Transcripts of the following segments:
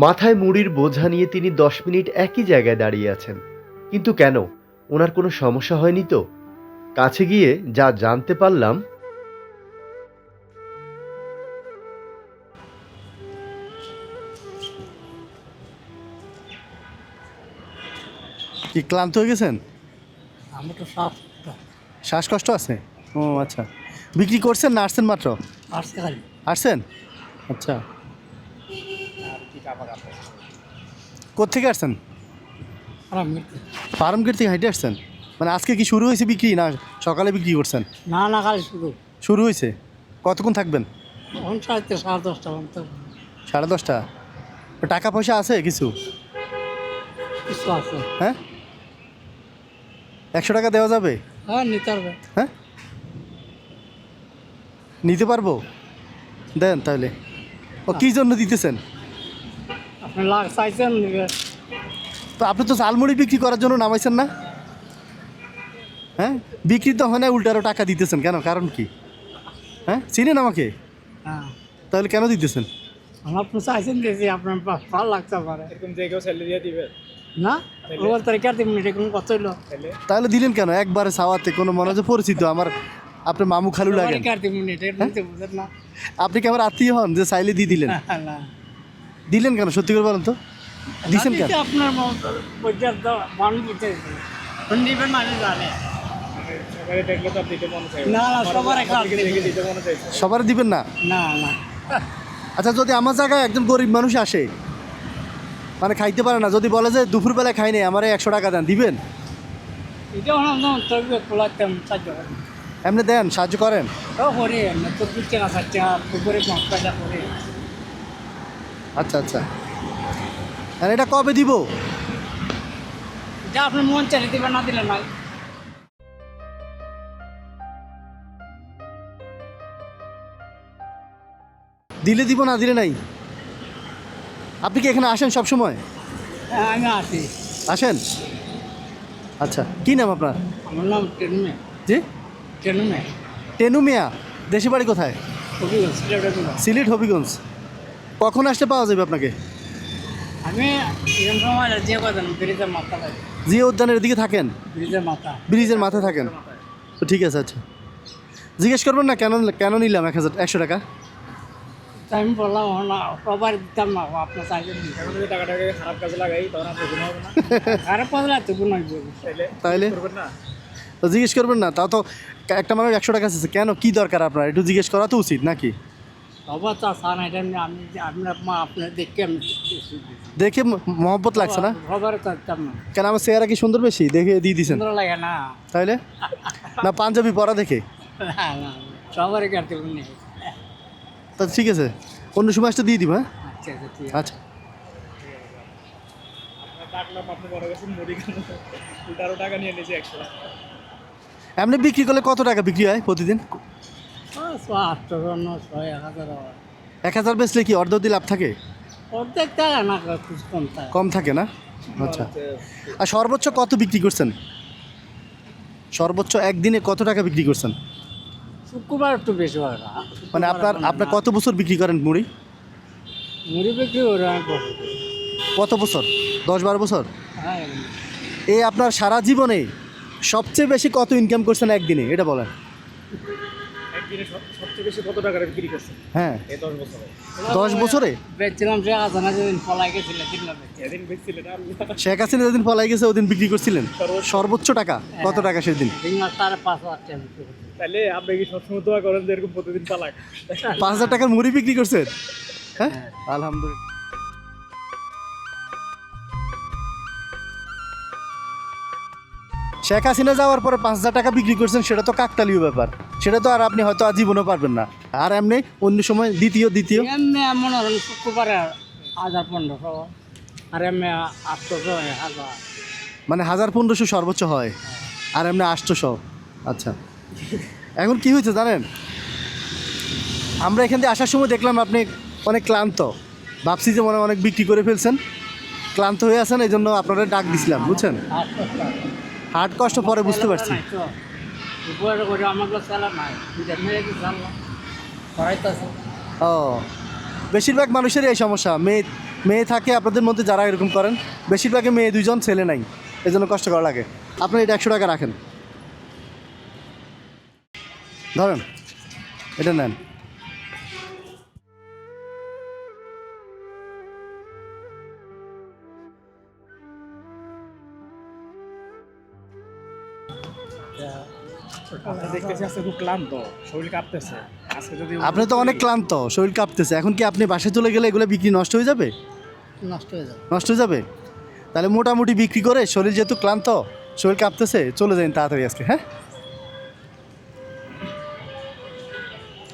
মাথায় মুড়ির বোঝা নিয়ে তিনি দশ মিনিট একই জায়গায় দাঁড়িয়ে আছেন। কিন্তু কেন? ওনার কোনো সমস্যা হয়নি তো? কাছে গিয়ে যা জানতে পারলাম কি ক্লান্ত হয়ে গেছেন? আমি তো সব শ্বাসকষ্ট আছে? ও আচ্ছা। বিক্রি করছেন না আসছেন মাত্র? আসছেন? আচ্ছা। কোথেকে আসছেন? আর আমি ফার্ম থেকে হাইটে আসছেন? মানে আজকে কি শুরু হয়েছে বিক্রি না সকালে বিক্রি করছেন? না না কাল শুরু। শুরু হয়েছে? কতক্ষণ থাকবেন? সাড়ে দশটা সাড়ে দশটা? টাকা পয়সা আছে কিছু? কিছু আছে। হ্যাঁ? একশো টাকা দেওয়া যাবে? হ্যাঁ নিতে পারবে। হ্যাঁ? নিতে পারব? দেন তাহলে। ও কী জন্য দিতেছেন? লাখ চাইছেন তো আপনি তো ঝালমুড়ি বিক্রি করার জন্য নামাইছেন না? হ্যাঁ? বিক্রি তো হয় না উল্টো আরও টাকা দিতেছেন কেন? কারণ কি? হ্যাঁ? চিনেন আমাকে? হ্যাঁ। তাহলে কেন দিতেছেন? আমার চাইছেন দিয়েছি আপনার ভালো লাগতে পারে। এরকম যে কেউ স্যালারি দিবে। না? ওগুলো তারিখে আর তিন এরকম কত হইল। তাহলে তাহলে দিলেন কেন? একবারে সাওয়াতে কোনো মনে হচ্ছে পরিচিত আমার আপনার মামু খালু লাগেন। না আপনি কি আমার আত্মীয় হন যে চাইলে দিয়ে দিলেন? না। দিলেন কেন? সত্যি করে বলেন তো। দিছেন কেন? আপনার পর্যাপ্ত মান নিবেন জানে সবার দিবেন। না? না না। আচ্ছা যদি আমার জায়গায় একজন গরিব মানুষ আসে মানে খাইতে পারে না যদি বলে যে দুপুরবেলায় খাই নাই আমার একশো টাকা দেন দিবেন? এমনি দেন সাহায্য করেন। আচ্ছা আচ্ছা। আর এটা কবে দিব? যা আপনি মন চাইলে দিবেন না দিলে না দিলে দিব না দিলে নাই? আপনি কি এখানে আসেন সব সময় হ্যাঁ আমি আসি। আসেন? আচ্ছা কি নাম আপনার? আমার নাম টেনুমে জি? টেনু মিয়া। দেশে বাড়ি কোথায়? সিলেট হবিগঞ্জ। কখন আসতে পাওয়া যাবে আপনাকে? আমি জিয়া উদ্যানের দিকে থাকেন? ব্রিজের মাথা। ব্রিজের মাথায় থাকেন। তো ঠিক আছে আচ্ছা। জিজ্ঞেস করবেন না কেন কেন নিলাম এক হাজার একশো টাকা? তা আমি বললাম না সবার দিতাম না আপনার খারাপ কাজে লাগাই তখন আপনি গুণ হবে না? তো গুণ তো জিজ্ঞেস করবেন না তাও তো একটা মানুষ একশো টাকা আছে কেন কি দরকার আপনার? একটু জিজ্ঞেস করা তো উচিত নাকি? সবার তো সান এটা আমি আমি আপনার মা আপনার দেখে আমি দেখে মহব্বত লাগছে না? সবার না কেন আমার চেহারা কি সুন্দর বেশি? দেখে দিয়ে সুন্দর লাগে না। তাইলে? না পাঞ্জাবি পরা দেখে? না না সবারই কাটতে নেই তা ঠিক আছে অন্য সময় আসতে দিয়ে দিব হ্যাঁ? আচ্ছা আচ্ছা ঠিক আছে। আচ্ছা। মনে এমনি বিক্রি করলে কত টাকা বিক্রি হয় প্রতিদিন? আটশো নশো এক হাজার এক হাজার বেচলে কি অর্ধ লাভ থাকে? অর্ধেক না কম থাকে। কম থাকে না? আচ্ছা। আর সর্বোচ্চ কত বিক্রি করছেন? সর্বোচ্চ একদিনে কত টাকা বিক্রি করছেন? শুক্রবার একটু বেশি হয় না। মানে আপনার আপনার কত বছর বিক্রি করেন মুড়ি? মুড়ি বিক্রি করে কত বছর? দশ বারো বছর? হ্যাঁ। এই আপনার সারা জীবনে সবচেয়ে বেশি কত ইনকাম করছেন একদিনে? এটা বলেন। সবচেয়ে বেশি কত টাকার বিক্রি করছে হ্যাঁ। এই দশ বছরে। দশ বছরে? বেচছিলাম সে হাজার যেদিন পলাই গেছিল কিনলাম বেচছিলেন শেখ হাসিনা যেদিন পলাই গেছে ওদিন বিক্রি করছিলেন? সর্বোচ্চ। সর্বোচ্চ টাকা? কত টাকা সেদিন? তিন মাস সাড়ে পাঁচ হাজার টাকা তাহলে আপনি কি সবসময় দোয়া করেন যে এরকম প্রতিদিন পালাক? পাঁচ হাজার টাকার মুড়ি বিক্রি করছেন? হ্যাঁ। আলহামদুলিল্লাহ। শেখ হাসিনা যাওয়ার পরে পাঁচ হাজার টাকা বিক্রি করছেন সেটা তো কাকতালীয় ব্যাপার। সেটা তো আর আপনি হয়তো আজীবনও পারবেন না। আর এমনি অন্য সময় দ্বিতীয় দ্বিতীয়। এমনি মনে শুক্রবারে হাজার পনেরোশো আর এমনি আটশোশো হাজার। মানে হাজার পনেরোশো সর্বোচ্চ হয় আর এমনি আটশোশো। আচ্ছা। এখন কি হয়েছে জানেন? আমরা এখান থেকে আসার সময় দেখলাম আপনি অনেক ক্লান্ত। ভাবছি যে মনে হয় অনেক বিক্রি করে ফেলছেন। ক্লান্ত হয়ে আছেন এই জন্য আপনারা ডাক দিছিলাম বুঝছেন? হার্ট কষ্ট পরে বুঝতে পারছি। ও, বেশিরভাগ মানুষেরই এই সমস্যা। মেয়ে মেয়ে থাকে, আপনাদের মধ্যে যারা এরকম করেন, বেশিরভাগই মেয়ে, দুইজন ছেলে নাই। এই জন্য কষ্ট করা লাগে। আপনার এটা একশো টাকা রাখেন। ধরেন, এটা নেন। দেখতেছি আজকে খুব ক্লান্ত শরীর কাঁপতেছে। আজকে যদি আপনি তো অনেক ক্লান্ত শরীর কাঁপতেছে। এখন কি আপনি বাসায় চলে গেলে এগুলো বিক্রি নষ্ট হয়ে যাবে? নষ্ট হয়ে যাবে। নষ্ট হয়ে যাবে? তাহলে মোটামুটি বিক্রি করে শরীর যেহেতু ক্লান্ত শরীর কাঁপতেছে চলে যান তাড়াতাড়ি আজকে হ্যাঁ?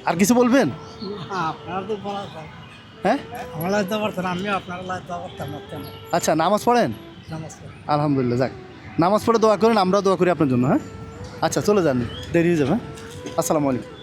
আর কিছু বলবেন? হ্যাঁ? আচ্ছা নামাজ পড়েন? আলহামদুলিল্লাহ যাক। নামাজ পড়ে দোয়া করেন আমরাও দোয়া করি আপনার জন্য হ্যাঁ? আচ্ছা চলে যান। দেরি হয়ে যাবে হ্যাঁ? আসসালামু আলাইকুম।